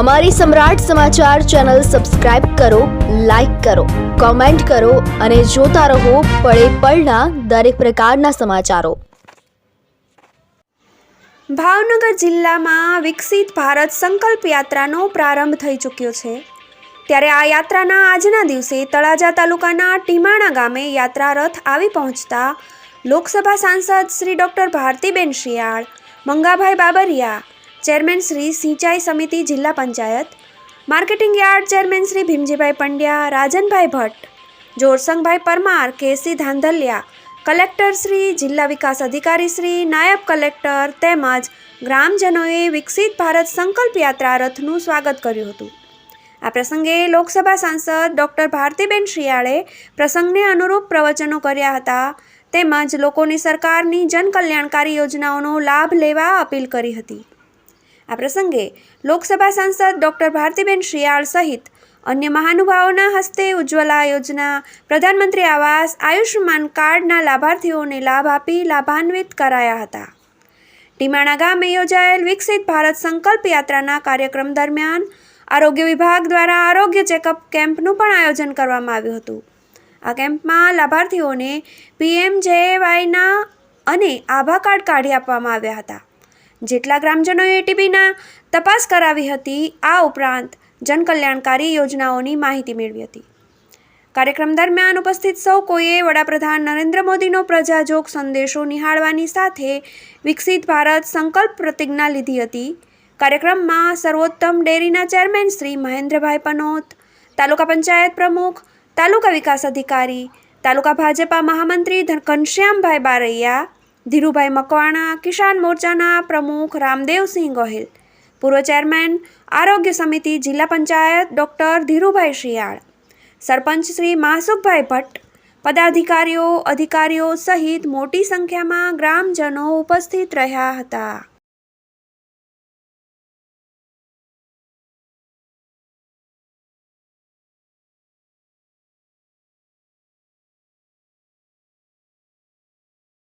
અમારી Samrat Samachar channel subscribe કરો, like કરો, કોમેન્ટ કરો અને જોતા રહો પળે પળના દરેક પ્રકારના સમાચારો. ભાવનગર જિલ્લામાં વિકસિત ભારત સંકલ્પ યાત્રાનો પ્રારંભ થઈ ચૂક્યો છે. ત્યારે આ યાત્રાના આજના દિવસે તળાજા તાલુકાના ટીમાણા ગામે યાત્રા રથ આવી પહોંચતા લોકસભા સાંસદ શ્રી ડૉક્ટર ભારતીબેન શિયાળ, મંગાભાઈ બાબરિયા ચેરમેન શ્રી સિંચાઈ સમિતિ જિલ્લા panchayat, marketing yard chairman Shri Bhimjibhai Pandya, Rajanbhai Bhatt, Jorsangbhai Parmar, KC Dhandhaliya, collector Shri, જિલ્લા વિકાસ અધિકારી શ્રી, નાયબ કલેક્ટર તેમજ ગ્રામજનોએ વિકસિત ભારત સંકલ્પ યાત્રા રથનું સ્વાગત કર્યું હતું. આ પ્રસંગે લોકસભા સાંસદ ડૉક્ટર ભારતીબેન શિયાળે પ્રસંગને અનુરૂપ પ્રવચનો કર્યા હતા તેમજ લોકોની સરકારની જનકલ્યાણકારી યોજનાઓનો લાભ લેવા અપીલ કરી હતી. આ પ્રસંગે લોકસભા સાંસદ ડૉક્ટર ભારતીબેન શિયાળ સહિત અન્ય મહાનુભાવોના હસ્તે ઉજ્જવલા યોજના, પ્રધાનમંત્રી આવાસ, આયુષ્યમાન કાર્ડના લાભાર્થીઓને લાભ આપી લાભાન્વિત કરાયા હતા. ટીમાણા ગામે યોજાયેલ વિકસિત ભારત સંકલ્પ યાત્રાના કાર્યક્રમ દરમિયાન આરોગ્ય વિભાગ દ્વારા આરોગ્ય ચેકઅપ કેમ્પનું પણ આયોજન કરવામાં આવ્યું હતું. આ કેમ્પમાં લાભાર્થીઓને પીએમજેવાયના અને આભા કાર્ડ કાઢી આપવામાં આવ્યા હતા. જેટલા ગ્રામજનોએ ટીબીના તપાસ કરાવી હતી, આ ઉપરાંત જનકલ્યાણકારી યોજનાઓની માહિતી મેળવી હતી. કાર્યક્રમ દરમિયાન ઉપસ્થિત સૌ કોઈએ વડાપ્રધાન નરેન્દ્ર મોદીનો પ્રજાજોગ સંદેશો નિહાળવાની સાથે વિકસિત ભારત સંકલ્પ પ્રતિજ્ઞા લીધી હતી. કાર્યક્રમમાં સર્વોત્તમ ડેરીના ચેરમેન શ્રી મહેન્દ્રભાઈ પનોત, તાલુકા પંચાયત પ્રમુખ, તાલુકા વિકાસ અધિકારી, તાલુકા ભાજપા મહામંત્રી ઘનશ્યામભાઈ બારૈયા ધીરુભાઈ મકવાણા, કિસાન મોરચાના પ્રમુખ રામદેવસિંહ ગોહિલ, પૂર્વ ચેરમેન આરોગ્ય સમિતિ જિલ્લા પંચાયત ડૉક્ટર ધીરુભાઈ શિયાળ, સરપંચ શ્રી માસુકભાઈ ભટ્ટ, પદાધિકારીઓ, અધિકારીઓ સહિત મોટી સંખ્યામાં ગ્રામજનો ઉપસ્થિત રહ્યા હતા.